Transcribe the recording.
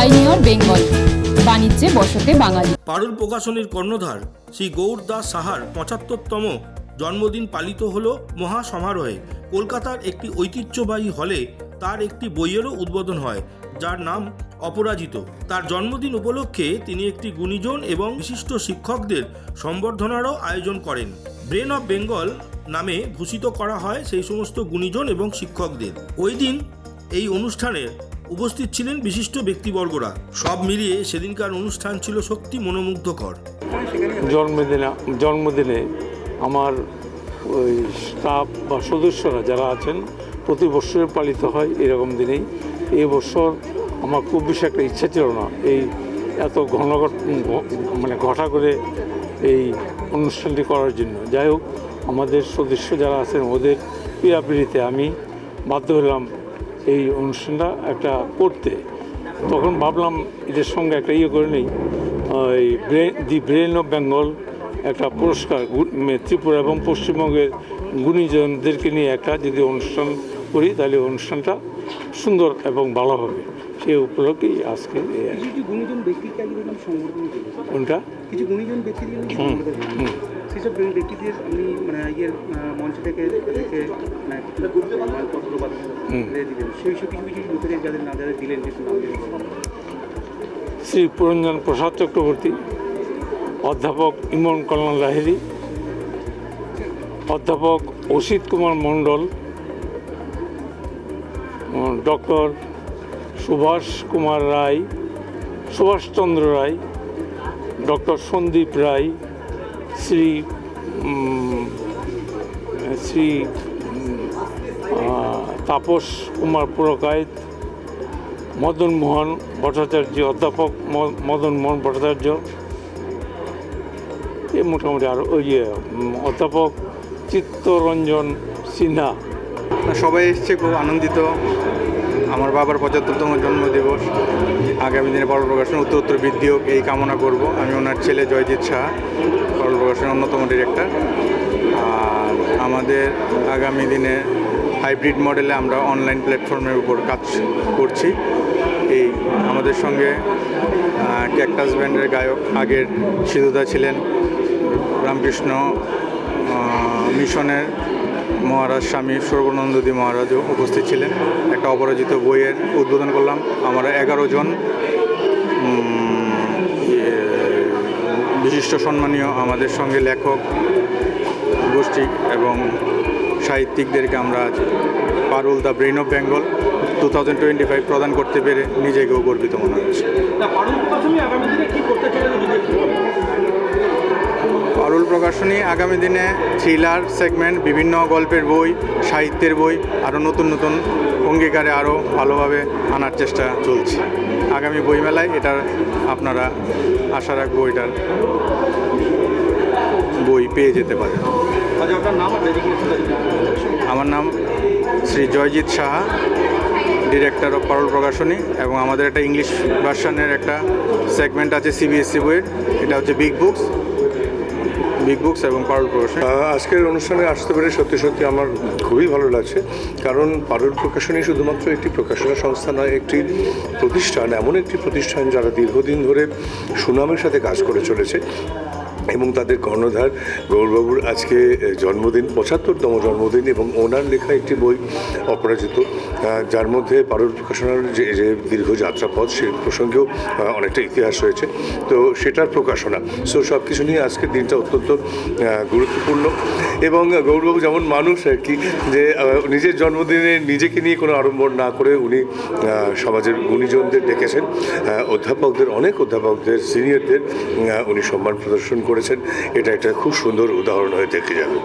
Pioneer Bengal. বাণিজ্যে বসতে বাঙালি। পারুল প্রকাশনীর কর্ণধার শ্রী গৌর দাস সাহার পঁচাত্তরতম জন্মদিন পালিত হল মহা সমারোহে কলকাতার একটি ঐতিহ্যবাহী হলে তার একটি বইয়েরও উদ্বোধন হয়, যার নাম অপরাজিত। তার জন্মদিন উপলক্ষে তিনি একটি গুণীজন এবং বিশিষ্ট শিক্ষকদের সম্বর্ধনারও আয়োজন করেন। ব্রেন অফ বেঙ্গল নামে ভূষিত করা হয় সেই সমস্ত গুণীজন এবং শিক্ষকদের। ওই দিন এই অনুষ্ঠানে উপস্থিত ছিলেন বিশিষ্ট ব্যক্তিবর্গরা। সব মিলিয়ে সেদিনকার অনুষ্ঠান ছিল সত্যি মনোমুগ্ধকর। জন্মদিনে জন্মদিনে আমার ওই স্টাফ বা সদস্যরা যারা আছেন, প্রতি বছরে পালিত হয় এরকম দিনেই। এই বছর আমার খুব বেশি একটা ইচ্ছা ছিল না। এই এত ঘন মানে ঘটা করে এই অনুষ্ঠানটি করার জন্য। যাই হোক, আমাদের সদস্য যারা আছেন, ওদের পীড়াপিড়িতে আমি বাধ্য হলাম এই অনুষ্ঠানটা একটা করতে। তখন ভাবলাম এদের সঙ্গে একটা ইয়ে করে নেই। ওই brain the brain of Bengal একটা পুরস্কার ত্রিপুরা এবং পশ্চিমবঙ্গের গুণীজনদেরকে নিয়ে একটা যদি অনুষ্ঠান করি তাহলে অনুষ্ঠানটা সুন্দর এবং ভালো হবে। সেই উপলক্ষেই আজকে কোনটা? হুম। সেসব ব্যক্তিদের মানে মঞ্চ থেকে দিলেন সেই সব কিছু কিছু লোকেদের যাদের না যাদের দিলেন কিছু নাম শ্রী পুরঞ্জন প্রসাদ চক্রবর্তী অধ্যাপক ইমন কল্যাণ লাহিড়ী অধ্যাপক অসিত কুমার মণ্ডল ডক্টর সুভাষ কুমার রায় সুভাষচন্দ্র রায় ডক্টর সন্দীপ রায় শ্রী শ্রী তাপস কুমার পুরকায়েত, মদন মোহন ভট্টাচার্য, অধ্যাপক মদন মোহন ভট্টাচার্য, এই মোটামুটি আরও ওই যে অধ্যাপক চিত্তরঞ্জন সিনহা। সবাই এসছে, খুব আনন্দিত। আমার বাবার পঁচাত্তরতম জন্মদিবস। আগামী দিনে পরল প্রকাশন উত্তর বৃদ্ধি হোক, এই কামনা করব। আমি ওনার ছেলে জয়জিৎ শাহ পরল প্রকাশনের অন্যতম ডিরেক্টর। আর আমাদের আগামী দিনে হাইব্রিড মডেলে আমরা অনলাইন প্ল্যাটফর্মের উপর কাজ করছি। এই আমাদের সঙ্গে ক্যাকটাস ব্যান্ডের গায়ক আগের সিধুদা ছিলেন, রামকৃষ্ণ মিশনের মহারাজ স্বামী সর্বানন্দদী মহারাজও উপস্থিত ছিলেন। একটা অপরাজিত বইয়ের উদ্বোধন করলাম। আমরা এগারো জন বিশিষ্ট সম্মানীয় আমাদের সঙ্গে লেখক, গোষ্ঠী এবং সাহিত্যিকদেরকে আমরা আজ Parul the brain of Bengal two thousand twenty five প্রদান করতে পেরে নিজেকেও গর্বিত মনে হচ্ছে। পারুল প্রকাশনী আগামী দিনে থ্রিলার সেগমেন্ট বিভিন্ন গল্পের বই সাহিত্যের বই আরও নতুন নতুন অঙ্গীকারে আরও ভালোভাবে আনার চেষ্টা চলছে। আগামী বইমেলায় এটার আপনারা আশা রাখব এটার বই পেয়ে যেতে পারে আমার নাম শ্রী জয়জিৎ সাহা ডিরেক্টর অফ পারুল প্রকাশনী এবং আমাদের একটা ইংলিশ ভার্সনের একটা সেগমেন্ট আছে সিবিএসসি বইয়ের এটা হচ্ছে বিগ বুকস বিগ বুকস এবং পারুল প্রকাশনী। আজকের অনুষ্ঠানে আসতে পেরে সত্যি সত্যি আমার খুবই ভালো লাগছে কারণ পারুল প্রকাশনী শুধুমাত্র একটি প্রকাশনা সংস্থা নয় একটি প্রতিষ্ঠান এমন একটি প্রতিষ্ঠান যারা দীর্ঘদিন ধরে সুনামের সাথে কাজ করে চলেছে। এবং তাদের কর্ণধার গৌরবাবুর আজকে জন্মদিন, পঁচাত্তরতম জন্মদিন এবং ওনার লেখা একটি বই অপরাজিত যার মধ্যে পারুল প্রকাশনার যে যে দীর্ঘ যাত্রাপথ সে প্রসঙ্গেও অনেকটা ইতিহাস রয়েছে। তো সেটার প্রকাশনা। সো সব কিছু নিয়ে আজকের দিনটা অত্যন্ত গুরুত্বপূর্ণ এবং গৌরবাবু যেমন মানুষ আর কি, যে নিজের জন্মদিনে নিজেকে নিয়ে কোনো আড়ম্বর না করে উনি সমাজের গুণীজনদের ডেকেছেন। অধ্যাপকদের, অনেক অধ্যাপকদের, সিনিয়রদের উনি সম্মান প্রদর্শন করেছেন। এটা একটা খুব সুন্দর উদাহরণ হয়ে দেখে যাবে